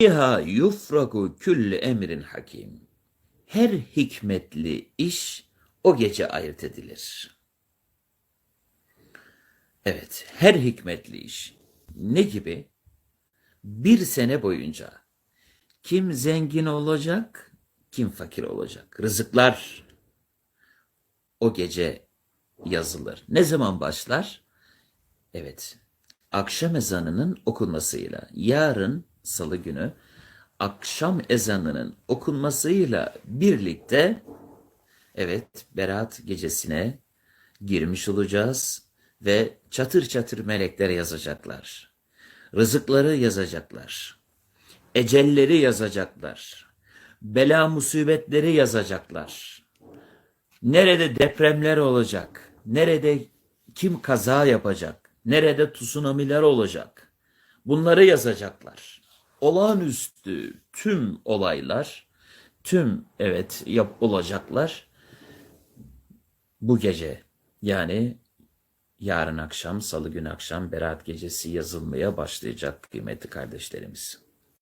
Fiha yufraku külli emrin hakim. Her hikmetli iş o gece ayırt edilir. Evet, her hikmetli iş. Ne gibi? Bir sene boyunca kim zengin olacak, kim fakir olacak. Rızıklar o gece yazılır. Ne zaman başlar? Evet, akşam ezanının okunmasıyla. Yarın salı günü akşam ezanının okunmasıyla birlikte evet Berat gecesine girmiş olacağız ve çatır çatır melekler yazacaklar. Rızıkları yazacaklar. Ecelleri yazacaklar. Bela musibetleri yazacaklar. Nerede depremler olacak? Nerede kim kaza yapacak? Nerede tsunamiler olacak? Bunları yazacaklar. Olağanüstü tüm olaylar, tüm evet yap olacaklar bu gece. Yani yarın akşam, salı günü akşam Berat gecesi yazılmaya başlayacak kıymetli kardeşlerimiz.